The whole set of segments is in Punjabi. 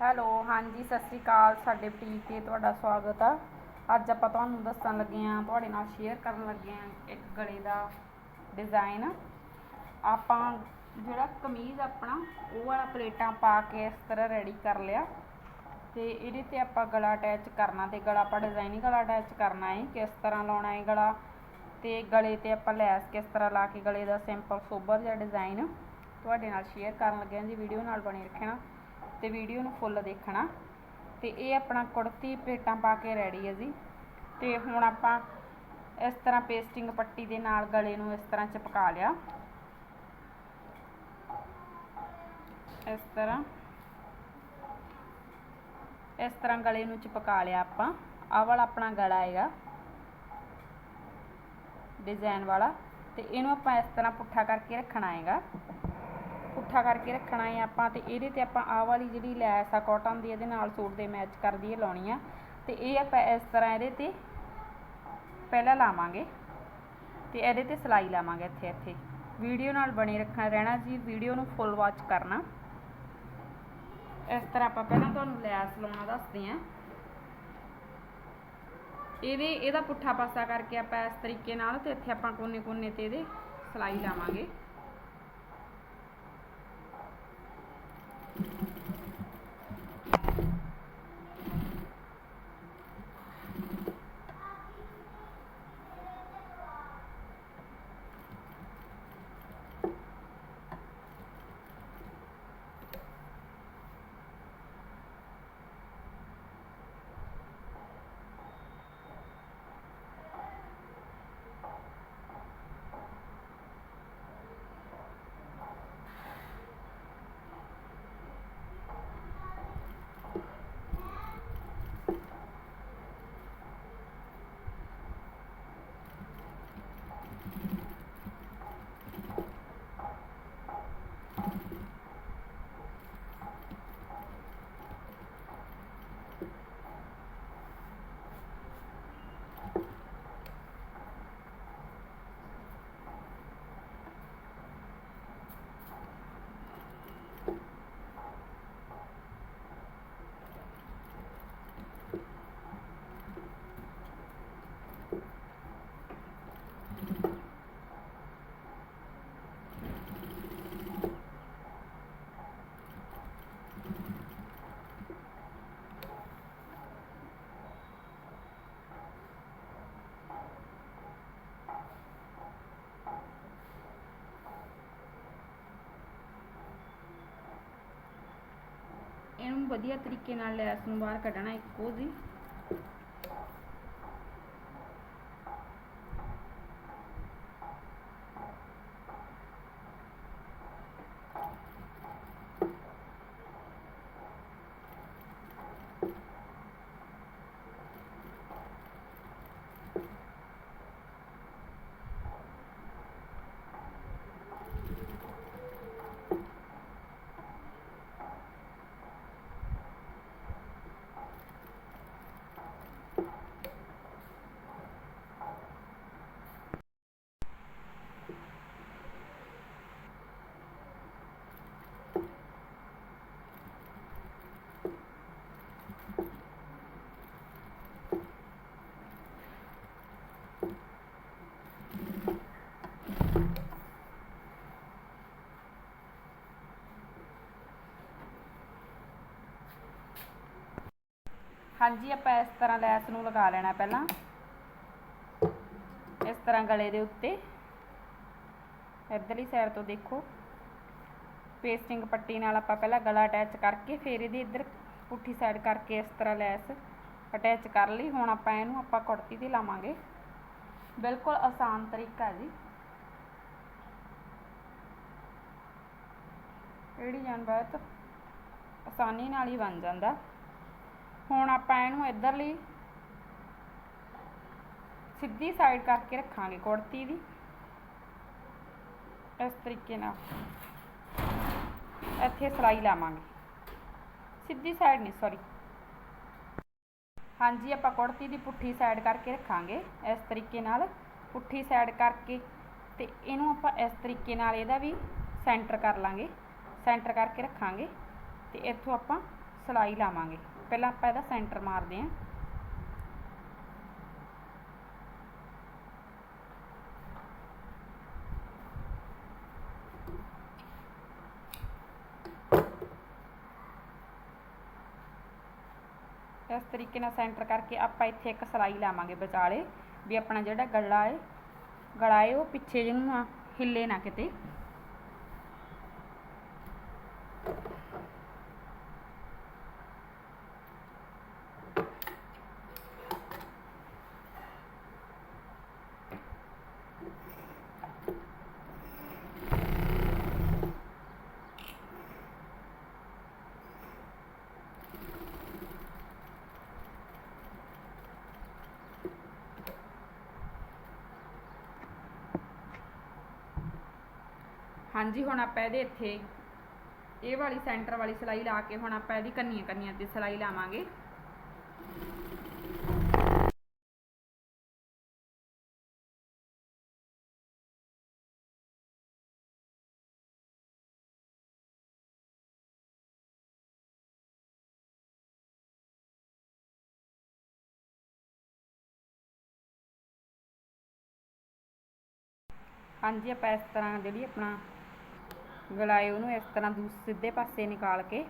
ਹੈਲੋ, ਹਾਂਜੀ, ਸਤਿ ਸ੍ਰੀ ਅਕਾਲ। ਸਾਡੇ ਬੁਟੀਕ ਤੇ ਤੁਹਾਡਾ ਸਵਾਗਤ ਆ। ਅੱਜ ਆਪਾਂ ਤੁਹਾਨੂੰ ਦੱਸਣ ਲੱਗੇ ਆ ਤੁਹਾਡੇ ਨਾਲ ਸ਼ੇਅਰ ਕਰਨ ਲੱਗੇ ਆ ਇੱਕ ਗਲੇ ਦਾ ਡਿਜ਼ਾਈਨ ਆਪਾਂ ਜਿਹੜਾ ਕਮੀਜ਼ ਆਪਣਾ, ਉਹ ਵਾਲਾ ਪਲੇਟਾਂ ਪਾ ਕੇ ਇਸ ਤਰ੍ਹਾਂ ਰੈਡੀ ਕਰ ਲਿਆ। ਤੇ ਇਹਦੇ ਤੇ ਆਪਾਂ ਗਲਾ ਅਟੈਚ ਕਰਨਾ ਤੇ ਗਲਾ, ਆਪਾਂ ਡਿਜ਼ਾਈਨਿੰਗ ਗਲਾ ਅਟੈਚ ਕਰਨਾ ਹੈ, ਕਿਸ ਤਰ੍ਹਾਂ ਲਾਉਣਾ ਹੈ ਗਲਾ। ਤੇ ਗਲੇ ਤੇ ਆਪਾਂ ਲੈਸ ਕਿਸ ਤਰ੍ਹਾਂ ਲਾ ਕੇ ਗਲੇ ਦਾ ਸਿੰਪਲ ਸੋਬਰ ਜਿਹਾ ਡਿਜ਼ਾਈਨ ਤੁਹਾਡੇ ਨਾਲ ਸ਼ੇਅਰ ਕਰਨ ਲੱਗੇ ਹਾਂ ਜੀ ਵੀਡੀਓ ਨਾਲ ਬਣੇ ਰੱਖਣਾ। ਤੇ ਵੀਡੀਓ ਨੂੰ ਫੁੱਲ ਦੇਖਣਾ। ਤੇ ਇਹ ਆਪਣਾ ਕੁੜਤੀ ਪਲੇਟਾਂ ਪਾ ਕੇ ਰੈਡੀ ਹੈ ਜੀ। ਤੇ ਹੁਣ ਆਪਾਂ ਇਸ ਤਰ੍ਹਾਂ ਪੇਸਟਿੰਗ ਪੱਟੀ ਦੇ ਨਾਲ ਗਲੇ ਨੂੰ ਇਸ ਤਰ੍ਹਾਂ ਚਿਪਕਾ ਲਿਆ। ਇਸ ਤਰ੍ਹਾਂ। ਇਸ ਤਰ੍ਹਾਂ ਗਲੇ ਨੂੰ ਚਿਪਕਾ ਲਿਆ ਆਪਾਂ। ਆਹ ਵਾਲਾ ਆਪਣਾ ਗਲਾ ਹੈਗਾ। ਡਿਜ਼ਾਈਨ ਵਾਲਾ। ਤੇ ਇਹਨੂੰ ਆਪਾਂ ਇਸ ਤਰ੍ਹਾਂ ਪੁੱਠਾ ਕਰਕੇ ਰੱਖਣਾ ਹੈਗਾ। ਪੁੱਠਾ ਕਰਕੇ ਰੱਖਣਾ ਹੈ ਆਪਾਂ ਤੇ ਇਹਦੇ ਤੇ ਆਪਾਂ ਆਹ ਵਾਲੀ ਜਿਹੜੀ ਲੈਸ ਆ ਕਾਟਨ ਦੀ, ਇਹਦੇ ਨਾਲ ਸੂਟ ਦੇ ਮੈਚ ਕਰਦੀ ਹੈ ਲਾਉਣੀ ਆ। ਤੇ ਇਹ ਆਪਾਂ ਇਸ ਤਰ੍ਹਾਂ ਇਹਦੇ ਤੇ ਪਹਿਲਾਂ ਲਾਵਾਂਗੇ ਤੇ ਇਹਦੇ ਤੇ ਸਿਲਾਈ ਲਾਵਾਂਗੇ ਇੱਥੇ ਇੱਥੇ। ਵੀਡੀਓ ਨਾਲ ਬਣੇ ਰੱਖਣਾ, ਰਹਿਣਾ ਜੀ, ਵੀਡੀਓ ਨੂੰ ਫੁੱਲ ਵਾਚ ਕਰਨਾ। ਇਸ ਤਰ੍ਹਾਂ ਆਪਾਂ ਪਹਿਲਾਂ ਤੁਹਾਨੂੰ ਲੈਸ ਲਾਉਣਾ ਦੱਸਦੇ ਆਂ ਇਹਦੇ, ਇਹਦਾ ਪੁੱਠਾ ਪਾਸਾ ਕਰਕੇ ਆਪਾਂ ਇਸ ਤਰੀਕੇ ਨਾਲ ਤੇ ਇੱਥੇ ਆਪਾਂ ਕੋਨੇ ਕੋਨੇ ਤੇ ਇਹਦੇ ਸਿਲਾਈ ਲਾਵਾਂਗੇ। ਵਧੀਆ ਤਰੀਕੇ ਨਾਲ ਲੈਸ ਨੂੰ ਬਾਹਰ ਕੱਢਣਾ ਇੱਕੋ ਜੀ ਹਾਂਜੀ, ਆਪਾਂ ਇਸ ਤਰ੍ਹਾਂ ਲੈਸ ਨੂੰ ਲਗਾ ਲੈਣਾ ਪਹਿਲਾਂ। ਇਸ ਤਰ੍ਹਾਂ ਗਲੇ ਦੇ ਉੱਤੇ। ਇਧਰਲੀ ਸਾਈਡ ਤੋਂ ਦੇਖੋ। ਪੇਸਟਿੰਗ ਪੱਟੀ ਨਾਲ ਆਪਾਂ ਪਹਿਲਾਂ ਗਲਾ ਅਟੈਚ ਕਰਕੇ ਫਿਰ ਇਹਦੀ ਇੱਧਰ ਪੁੱਠੀ ਸਾਈਡ ਕਰਕੇ ਇਸ ਤਰ੍ਹਾਂ ਲੈਸ ਅਟੈਚ ਕਰ ਲਈ। ਹੁਣ ਆਪਾਂ ਇਹਨੂੰ ਆਪਾਂ ਕੁੜਤੀ ਤੇ ਲਾਵਾਂਗੇ। ਬਿਲਕੁਲ ਆਸਾਨ ਤਰੀਕਾ ਜੀ। ਇਹ ਡਿਜ਼ਾਈਨ ਬਹੁਤ ਆਸਾਨੀ ਨਾਲ ਹੀ ਬਣ ਜਾਂਦਾ। ਹੁਣ ਆਪਾਂ ਇਹਨੂੰ ਇੱਧਰਲੀ ਸਿੱਧੀ ਸਾਈਡ ਕਰਕੇ ਰੱਖਾਂਗੇ ਕੁੜਤੀ ਦੀ। ਇਸ ਤਰੀਕੇ ਨਾਲ। ਇੱਥੇ ਸਿਲਾਈ ਲਾਵਾਂਗੇ। ਸਿੱਧੀ ਸਾਈਡ ਨਹੀਂ ਸੌਰੀ ਹਾਂਜੀ, ਆਪਾਂ ਕੁੜਤੀ ਦੀ ਪੁੱਠੀ ਸਾਈਡ ਕਰਕੇ ਰੱਖਾਂਗੇ। ਇਸ ਤਰੀਕੇ ਨਾਲ ਪੁੱਠੀ ਸਾਈਡ ਕਰਕੇ ਤੇ ਇਹਨੂੰ ਆਪਾਂ ਇਸ ਤਰੀਕੇ ਨਾਲ ਇਹਦਾ ਵੀ ਸੈਂਟਰ ਕਰ ਲਾਂਗੇ। ਸੈਂਟਰ ਕਰਕੇ ਰੱਖਾਂਗੇ ਤੇ ਇੱਥੋਂ ਆਪਾਂ ਸਿਲਾਈ ਲਾਵਾਂਗੇ। ਪਹਿਲਾਂ ਆਪਾਂ ਇਹਦਾ ਸੈਂਟਰ ਮਾਰਦੇ ਹਾਂ। ਇਸ ਤਰੀਕੇ ਨਾਲ ਸੈਂਟਰ ਕਰਕੇ ਆਪਾਂ ਇੱਥੇ ਇੱਕ ਸਿਲਾਈ ਲਾਵਾਂਗੇ ਵਿਚਾਲੇ, ਵੀ ਆਪਣਾ ਜਿਹੜਾ ਗਲਾ ਹੈ ਗਲਾ ਹੈ ਉਹ ਪਿੱਛੇ ਜਿਹਨੂੰ ਹਿੱਲੇ ਨਾ ਕਿਤੇ। ਹਾਂਜੀ, ਹੁਣ ਆਪਾਂ ਇਹਦੇ ਇੱਥੇ ਇਹ ਵਾਲੀ ਸੈਂਟਰ ਵਾਲੀ ਸਿਲਾਈ ਲਾ ਕੇ ਹੁਣ ਆਪਾਂ ਇਹਦੀ ਕੰਨੀਆਂ ਕੰਨੀਆਂ ਤੇ ਸਿਲਾਈ ਲਾਵਾਂਗੇ। ਹਾਂਜੀ, ਆਪਾਂ ਇਸ ਤਰ੍ਹਾਂ ਜਿਹੜੀ ਆਪਣਾ ਗਲਾਏ ਉਹਨੂੰ ਇਸ ਤਰ੍ਹਾਂ ਦੂਸ ਸਿੱਧੇ ਪਾਸੇ ਨਿਕਾਲ ਕੇ।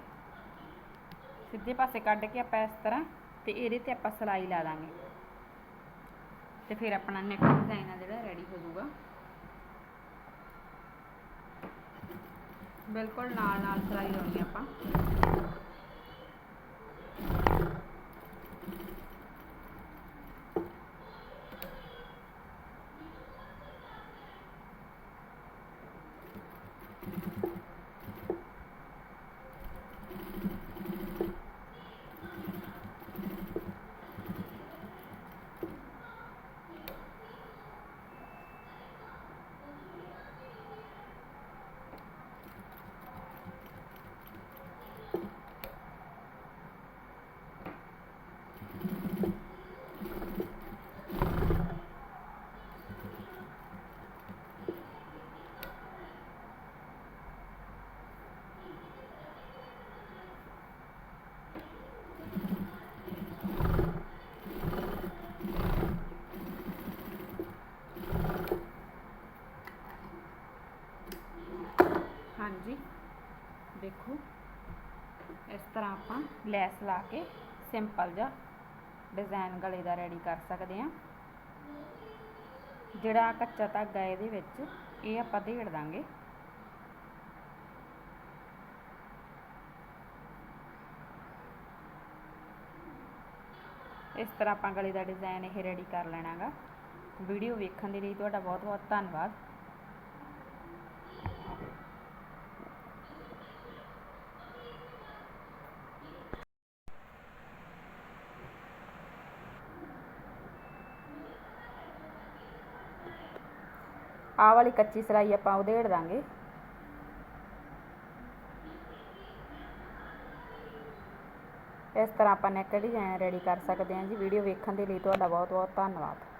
ਸਿੱਧੇ ਪਾਸੇ ਕੱਢ ਕੇ ਆਪਾਂ ਇਸ ਤਰ੍ਹਾਂ ਤੇ ਇਹਦੇ ਤੇ ਆਪਾਂ ਸਿਲਾਈ ਲਾ ਦਾਂਗੇ ਤੇ ਫਿਰ ਆਪਣਾ ਨੈਕ ਡਿਜ਼ਾਈਨ ਆ ਜਿਹੜਾ ਰੈਡੀ ਹੋ ਜਾਊਗਾ। ਬਿਲਕੁਲ ਨਾਲ ਨਾਲ ਸਿਲਾਈ ਲਾਉਣੀ ਆ ਆਪਾਂ ਹਾਂਜੀ ਦੇਖੋ ਇਸ ਤਰ੍ਹਾਂ ਆਪਾਂ ਲੈਸ ਲਾ ਕੇ ਸਿੰਪਲ ਜਿਹਾ ਡਿਜ਼ਾਈਨ ਗਲੇ ਦਾ ਰੈਡੀ ਕਰ ਸਕਦੇ ਹਾਂ। ਜਿਹੜਾ ਕੱਚਾ ਧਾਗਾ ਇਹਦੇ ਵਿੱਚ ਇਹ ਆਪਾਂ ਢੇੜ ਦਾਂਗੇ। ਇਸ ਤਰ੍ਹਾਂ ਆਪਾਂ ਗਲੇ ਦਾ ਡਿਜ਼ਾਈਨ ਇਹ ਰੈਡੀ ਕਰ ਲੈਣਾਗਾ। ਵੀਡੀਓ ਵੇਖਣ ਦੇ ਲਈ ਤੁਹਾਡਾ ਬਹੁਤ ਬਹੁਤ ਧੰਨਵਾਦ। ਆਹ ਵਾਲੀ ਕੱਚੀ ਸਿਲਾਈ ਆਪਾਂ ਉਧੇੜ ਦਾਂਗੇ। ਇਸ ਤਰ੍ਹਾਂ ਆਪਾਂ ਨੈਕ ਡਿਜ਼ਾਈਨ ਰੈਡੀ ਕਰ ਸਕਦੇ ਹਾਂ ਜੀ। ਵੀਡੀਓ ਵੇਖਣ ਦੇ ਲਈ ਤੁਹਾਡਾ ਬਹੁਤ ਬਹੁਤ ਧੰਨਵਾਦ।